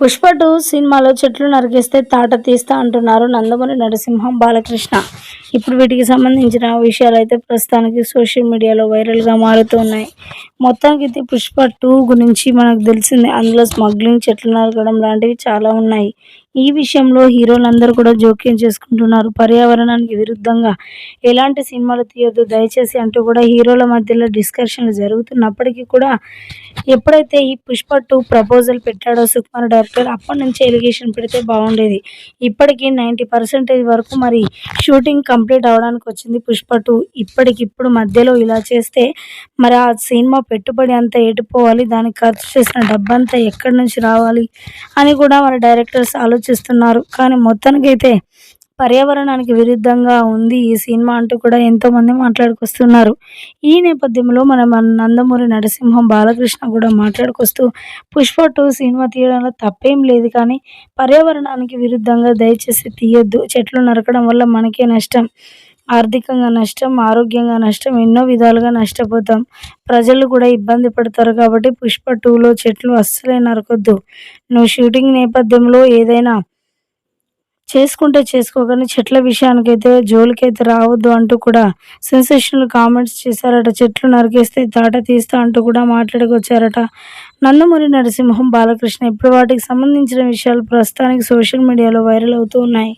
Pushpa two సినిమాలో చెట్లు నరికేస్తే తాట తీస్తా అంటున్నారు నందమూరి నరసింహం బాలకృష్ణ. ఇప్పుడు వీటికి సంబంధించిన విషయాలు అయితే ప్రస్తుతానికి సోషల్ మీడియాలో వైరల్గా మారుతూ ఉన్నాయి మొత్తానికి అయితే పుష్ప టూ గురించి మనకు తెలిసింది. అందులో స్మగ్లింగ్ చెట్లు నరకడం లాంటివి చాలా ఉన్నాయి. ఈ విషయంలో హీరోలందరూ కూడా జోక్యం చేసుకుంటున్నారు. పర్యావరణానికి విరుద్ధంగా ఎలాంటి సినిమాలు తీయొద్దు దయచేసి అంటూ కూడా హీరోల మధ్యలో డిస్కషన్లు జరుగుతున్నప్పటికీ కూడా ఎప్పుడైతే ఈ పుష్ప టూ ప్రపోజల్ పెట్టాడో సుకుమార్ డైరెక్టర్ అప్పటి నుంచి ఎలిగేషన్ పెడితే బాగుండేది. ఇప్పటికీ నైంటీ పర్సెంటేజ్ వరకు మరి షూటింగ్ కంప్లీట్ అవడానికి వచ్చింది పుష్ప టూ. ఇప్పటికిప్పుడు మధ్యలో ఇలా చేస్తే మరి ఆ సినిమా పెట్టుబడి అంతా ఎటుపోవాలి దానికి ఖర్చు చేసిన డబ్బంతా ఎక్కడి నుంచి రావాలి? అని కూడా మన డైరెక్టర్స్ ఆలోచిస్తున్నారు. కానీ మొత్తానికైతే పర్యావరణానికి విరుద్ధంగా ఉంది ఈ సినిమా అంటూ కూడా ఎంతోమంది మాట్లాడుకొస్తున్నారు. ఈ నేపథ్యంలో మన నందమూరి నరసింహం బాలకృష్ణ కూడా మాట్లాడుకొస్తూ పుష్ప టూ సినిమా తీయడంలో తప్పేం లేదు కానీ పర్యావరణానికి విరుద్ధంగా దయచేసి తీయొద్దు. చెట్లు నరకడం వల్ల మనకే నష్టం. ఆర్థికంగా నష్టం ఆరోగ్యంగా నష్టం ఎన్నో విధాలుగా నష్టపోతాం. ప్రజలు కూడా ఇబ్బంది పడతారు కాబట్టి పుష్ప టూలో చెట్లు అస్సలే నరకొద్దు. నువ్వు షూటింగ్ నేపథ్యంలో ఏదైనా చేసుకుంటే చేసుకోగానే చెట్ల విషయానికైతే జోలికైతే రావద్దు అంటూ కూడా సెన్సేషనల్ కామెంట్స్ చేశారట. చెట్లు నరికేస్తే తాట తీస్తా అంటూ కూడా మాట్లాడుకొచ్చారట. నందమూరి నరసింహం బాలకృష్ణ ఇప్పుడు వాటికి సంబంధించిన విషయాలు ప్రస్తుతానికి సోషల్ మీడియాలో వైరల్ అవుతూ ఉన్నాయి.